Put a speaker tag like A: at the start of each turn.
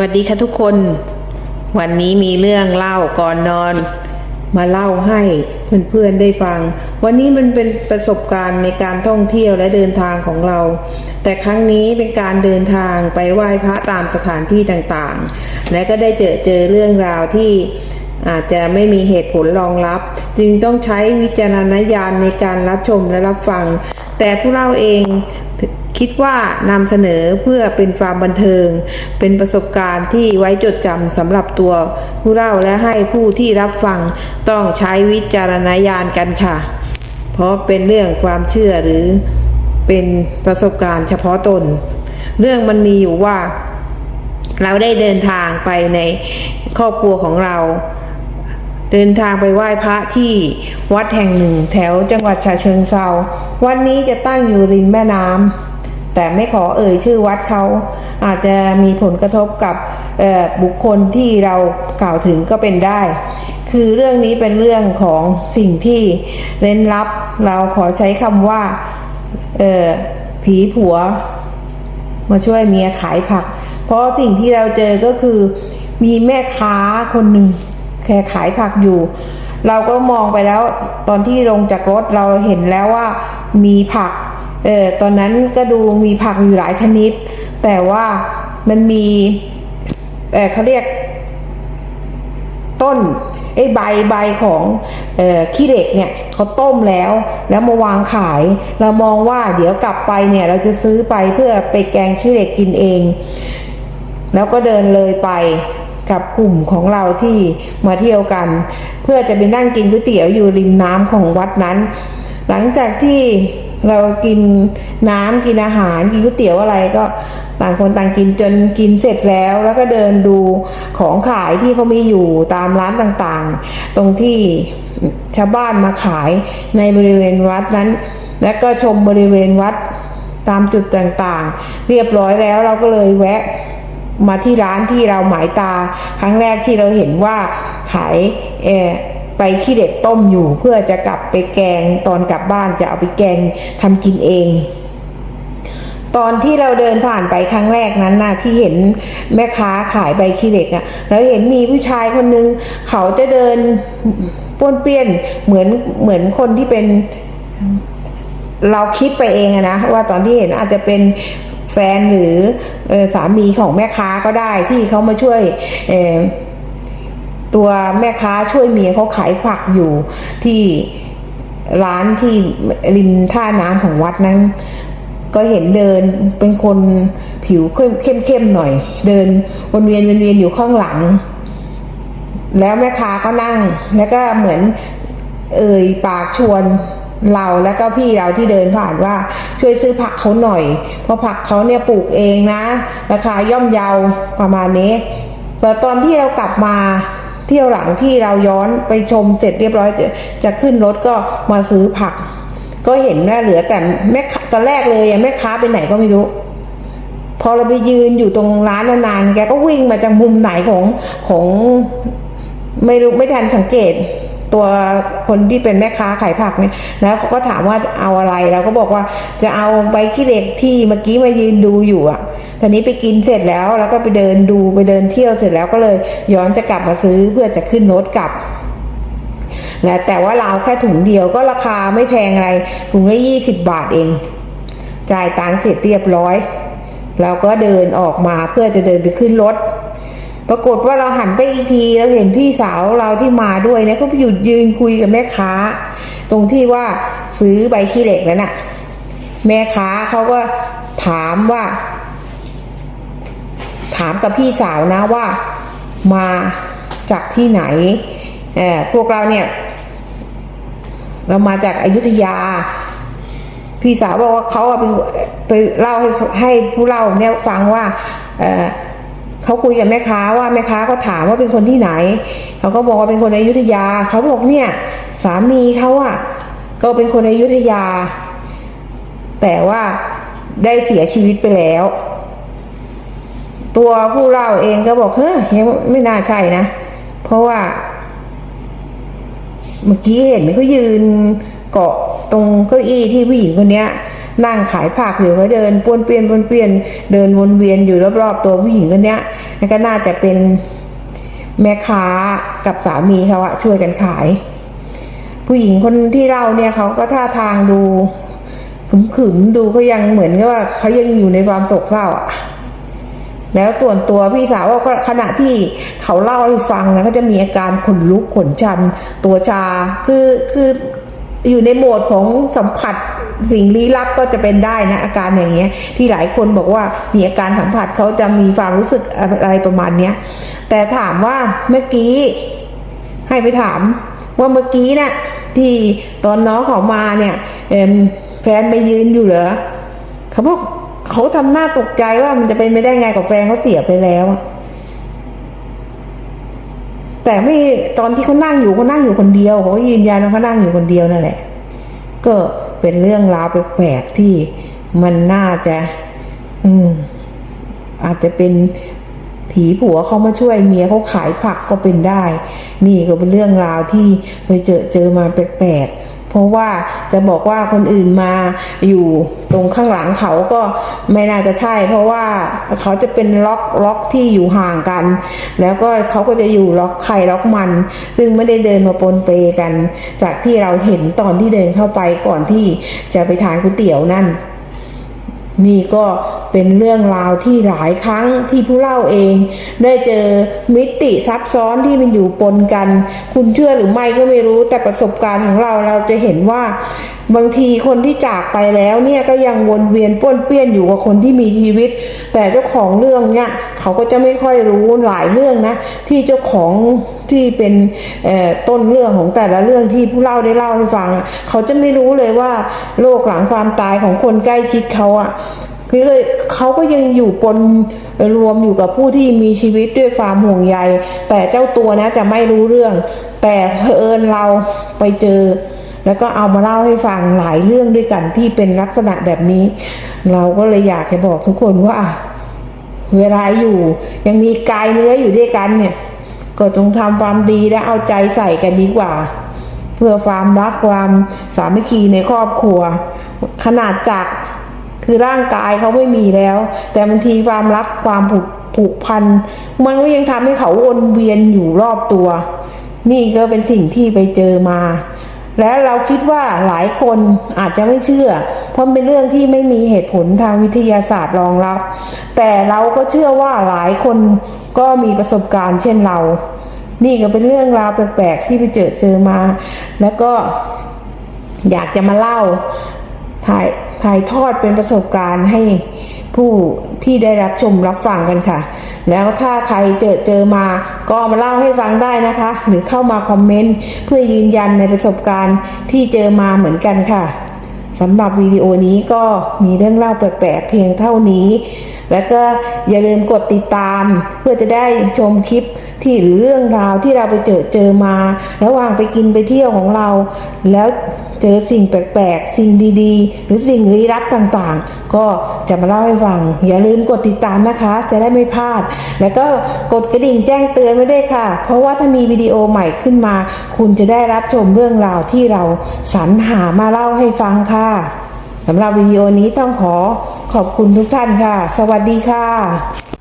A: วัสดีค่ะทุกคน วันนี้มีเรื่องเล่าก่อนนอน มาเล่าให้เพื่อนๆได้ฟัง วันนี้มันเป็นประสบการณ์ในการท่องเที่ยวและเดินทางของเรา แต่ครั้งนี้เป็นการเดินทางไปไหว้พระตามสถานที่ต่างๆ และก็ได้เจอเจอเรื่องราวที่อาจจะไม่มีเหตุผลรองรับ จึงต้องใช้วิจารณญาณในการรับชมและรับฟัง แต่ผู้เล่าเอง คิดว่านำเสนอเพื่อเป็นความบันเทิง เป็นประสบการณ์ที่ไว้จดจำสำหรับตัวผู้เล่าและให้ผู้ที่รับฟังต้องใช้วิจารณญาณกันค่ะ เพราะเป็นเรื่องความเชื่อหรือเป็นประสบการณ์เฉพาะตน เรื่องมันมีอยู่ว่า เราได้เดินทางไปในครอบครัวของเรา เดินทางไปไหว้พระที่วัดแห่งหนึ่ง แถวจังหวัดฉะเชิงเซาวันนี้จะตั้งอยู่ริมแม่น้ำ แต่ไม่ขอเอ่ยชื่อวัดเขาอาจจะมีผลกระทบกับบุคคลที่เรากล่าวถึงก็เป็นได้ คือเรื่องนี้เป็นเรื่องของสิ่งที่เร้นลับ เราขอใช้คำว่าผีผัว มาช่วยเมียขายผัก เพราะสิ่งที่เราเจอก็คือมีแม่ค้าคนหนึ่งแค่ขายผักอยู่ เราก็มองไปแล้วตอนที่ลงจากรถเราเห็นแล้วว่ามีผัก เออตอนนั้นก็ดูมีผักอยู่หลายชนิด แต่ว่ามันมีเออเขาเรียกต้นไอ้ใบใบของออขี้เหล็กเนี่ยเขาต้มแล้ว แล้วมาวางขาย เรามองว่าเดี๋ยวกลับไปเนี่ยเราจะซื้อไปเพื่อไปแกงขี้เหล็กกินเอง แล้วก็เดินเลยไปกับกลุ่มของเราที่มาเที่ยวกัน เพื่อจะไปนั่งกินก๋วยเตี๋ยวอยู่ริมน้ำของวัดนั้น หลังจากที่ เรากินน้ำกินอาหารกินก๋วยเตี๋ยวอะไรก็ต่างคนต่างกินจนกินเสร็จแล้ว แล้วก็เดินดูของขายที่เขามีอยู่ตามร้านต่างๆ ตรงที่ชาวบ้านมาขายในบริเวณวัดนั้น และก็ชมบริเวณวัดตามจุดต่างๆ เรียบร้อยแล้วเราก็เลยแวะมาที่ร้านที่เราหมายตา ครั้งแรกที่เราเห็นว่าขายเอ ไปขี้เด็กต้มอยู่ เพื่อจะกลับไปแกงตอนกลับบ้านจะเอาไปแกงทำกินเอง ตอนที่เราเดินผ่านไปครั้งแรกนั้นนะที่เห็นแม่ค้าขายใบขี้เหล็กอะ่ะเราเห็นมีผู้ชายคนนึงเขาจะเดินป้วนเปี้ยนเหมือนเหมือนคนที่เป็นเราคิดไปเองอะนะว่าตอนที่เห็นอาจจะเป็นแฟนหรือออสามีของแม่ค้าก็ได้ที่เขามาช่วยเตัวแม่ค้าช่วยเมียเขาขายผักอยู่ที่ร้านที่ริมท่าน้ำของวัดนั้น ก็เห็นเดินเป็นคนผิวเข้มเข้มๆหน่อย เดินวนเวียนวนเวียนอยู่ข้างหลัง แล้วแม่ค้าก็นั่ง แล้วก็เหมือนเอ่ยปากชวนเราแล้วก็พี่เราที่เดินผ่านว่าช่วยซื้อผักเขาหน่อย เพราะผักเขาเนี่ยปลูกเองนะ ราคาย่อมเยาประมาณนี้แต่ตอนที่เรากลับมา เที่ยวหลังที่เราย้อนไปชมเสร็จเรียบร้อยจะจะขึ้นรถก็มาซื้อผัก ก็เห็นว่าเหลือแต่แม่ค้าตอนแรกเลยแม่ค้าไปไหนก็ไม่รู้ พอเราไปยืนอยู่ตรงร้านนานๆแกก็วิ่งมาจากมุมไหนของของไม่รู้ไม่ทันสังเกตตัวคนที่เป็นแม่ค้าขายผักเนี่ยแล้วเขาก็ถามว่าเอาอะไรเราก็บอกว่าจะเอาใบขี้เหล็กที่เมื่อกี้มายืนดูอยู่อะ ตอนนี้ไปกินเสร็จแล้วแล้วก็ไปเดินดูไปเดินเที่ยวเสร็จแล้วก็เลยย้อนจะกลับมาซื้อเพื่อจะขึ้นรถกลับและแต่ว่าเราแค่ถุงเดียวก็ราคาไม่แพงอะไรถุงละยี่สิบบาทเอง จ่ายตังค์เสร็จเรียบร้อย เราก็เดินออกมาเพื่อจะเดินไปขึ้นรถ ปรากฏว่าเราหันไปอีกทีเราเห็นพี่สาวเราที่มาด้วยเนี่ยเขาไปหยุดยืนคุยกับแม่ค้า ตรงที่ว่าซื้อใบขี้เหล็กนั้นน่ะ แม่ค้าเขาก็ถามว่า ถามกับพี่สาวนะว่ามาจากที่ไหนเออพวกเราเนี่ย เรามาจากอายุทยา พี่สาวบอกว่าเขาเอาไปไปเล่าให้ให้ผู้เล่าเนี่ยฟังว่าเออเขาคุยกับแม่ค้าว่าแม่ค้าก็ถามว่าเป็นคนที่ไหนเขาก็บอกว่าเป็นคนอยุธยาเขาบอกเนี่ย สามีเขาอะก็เป็นคนอยุธยา แต่ว่าได้เสียชีวิตไปแล้ว ตัวผู้เล่าเองก็บอกเฮ้ยยังไม่น่าใช่นะ เพราะว่า เมื่อกี้เห็นเขายืนเกาะตรงเก้าอี้ที่ผู้หญิงคนเนี้ยนั่งขายผักอยู่ก็เดินป้วนเปี้ยนป้วนเปี้ยน เดินวนเวียนอยู่รอบๆตัวผู้หญิงคนเนี้ยนั่นก็น่าจะเป็นแม่ค้ากับสามีเขาอะช่วยกันขาย ผู้หญิงคนที่เล่าเนี่ยเขาก็ท่าทางดูขึมๆดูเขายังเหมือนกับว่าเขายังอยู่ในความโศกเศร้าอะ แล้วส่วนตัวพี่สาวก็ขณะที่เขาเล่าให้ฟังนะก็จะมีอาการขนลุกขนชัน ตัวชาคือคืออยู่ในโหมดของสัมผัสสิ่งลี้ลับก็จะเป็นได้นะอาการอย่างเงี้ย ที่หลายคนบอกว่ามีอาการสัมผัสเขาจะมีความรู้สึกอะไรประมาณเนี้ยแต่ถามว่าเมื่อกี้ ให้ไปถาม ว่าเมื่อกี้นะ่ะที่ตอนน้องเขามาเนี่ยแฟนไปยืนอยู่เหรอเขาบอก เขาทำหน้าตกใจว่ามันจะเป็นไม่ได้ไงกับแฟนเขาเสียไปแล้ว แต่ไม่ตอนที่เขานั่งอยู่เขานั่งอยู่คนเดียวเขายืนยันว่าเขานั่งอยู่คนเดียวนั่นแหละ ก็เป็นเรื่องราวแปลกๆที่มันน่าจะ อืม อาจจะเป็นผีผัวเขามาช่วยเมียเขาขายผักก็เป็นได้ นี่ก็เป็นเรื่องราวที่ไปเจอเจอมาแปลกๆ ราะว่าจะบอกว่าคนอื่นมาอยู่ตรงข้างหลังเขาก็ไม่น่าจะใช่ เพราะว่าเขาจะเป็นล็อกล็อกที่อยู่ห่างกัน แล้วก็เขาก็จะอยู่ล็อกใครล็อกมัน ซึ่งไม่ได้เดินมาปนเปกัน จากที่เราเห็นตอนที่เดินเข้าไปก่อนที่จะไปทานก๋วยเตี๋ยวนั่น นี่ก็ เป็นเรื่องราวที่หลายครั้งที่ผู้เล่าเอง ได้เจอมิติซับซ้อนที่มันอยู่ปนกัน คุณเชื่อหรือไม่ก็ไม่รู้แต่ประสบการณ์ของเราเราจะเห็นว่า บางทีคนที่จากไปแล้วเนี่ยก็ยังวนเวียนป้วนเปี้ยนอยู่กับคนที่มีชีวิต แต่เจ้าของเรื่องเนี่ยเขาก็จะไม่ค่อยรู้หลายเรื่องนะ ที่เจ้าของที่เป็นต้นเรื่องของแต่ละเรื่องที่ผู้เล่าได้เล่าให้ฟัง เขาจะไม่รู้เลยว่าโลกหลังความตายของคนใกล้ชิดเขาอะ เลยเขาก็ยังอยู่ปนรวมอยู่กับผู้ที่มีชีวิตด้วยความห่วงใย แต่เจ้าตัวนะจะไม่รู้เรื่อง แต่เผอิญเราไปเจอ แล้วก็เอามาเล่าให้ฟังหลายเรื่องด้วยกันที่เป็นลักษณะแบบนี้ เราก็เลยอยากจะบอกทุกคนว่า เวลาอยู่ยังมีกายเนื้ออยู่ด้วยกันเนี่ย ก็จงทำความดีและเอาใจใส่กันดีกว่า เพื่อความรักความสามัคคีในครอบครัว ขนาดจาก คือร่างกายเขาไม่มีแล้ว แต่บางทีความรักความผูกผูกพัน มันก็ยังทำให้เขาวนเวียนอยู่รอบตัว นี่ก็เป็นสิ่งที่ไปเจอมา และเราคิดว่าหลายคนอาจจะไม่เชื่อ เพราะเป็นเรื่องที่ไม่มีเหตุผลทางวิทยาศาสตร์รองรับ แต่เราก็เชื่อว่าหลายคนก็มีประสบการณ์เช่นเรา นี่ก็เป็นเรื่องราวแปลกๆที่ไปเจอเจอมา แล้วก็อยากจะมาเล่าถ่าย ถ่ายทอดเป็นประสบการณ์ให้ผู้ที่ได้รับชมรับฟังกันค่ะ แล้วถ้าใครเจอเจอมาก็มาเล่าให้ฟังได้นะคะ หรือเข้ามาคอมเมนต์เพื่อยืนยันในประสบการณ์ที่เจอมาเหมือนกันค่ะสำหรับวิดีโอนี้ก็มีเรื่องเล่าแปลกๆเพียงเท่านี้ แล้วก็อย่าลืมกดติดตาม เพื่อจะได้ชมคลิปที่หรือเรื่องราวที่เราไปเจอเจอมา ระหว่างไปกินไปเที่ยวของเรา แล้วเจอสิ่งแปลกๆ สิ่งดีๆ หรือสิ่งลี้ลับต่างๆ ก็จะมาเล่าให้ฟัง อย่าลืมกดติดตามนะคะ จะได้ไม่พลาด แล้วก็กดกระดิ่งแจ้งเตือนไว้ด้วยค่ะ เพราะว่าถ้ามีวิดีโอใหม่ขึ้นมา คุณจะได้รับชมเรื่องราวที่เราสรรหามาเล่าให้ฟังค่ะ สำหรับวิดีโอนี้ต้องขอขอบคุณทุกท่านค่ะ สวัสดีค่ะ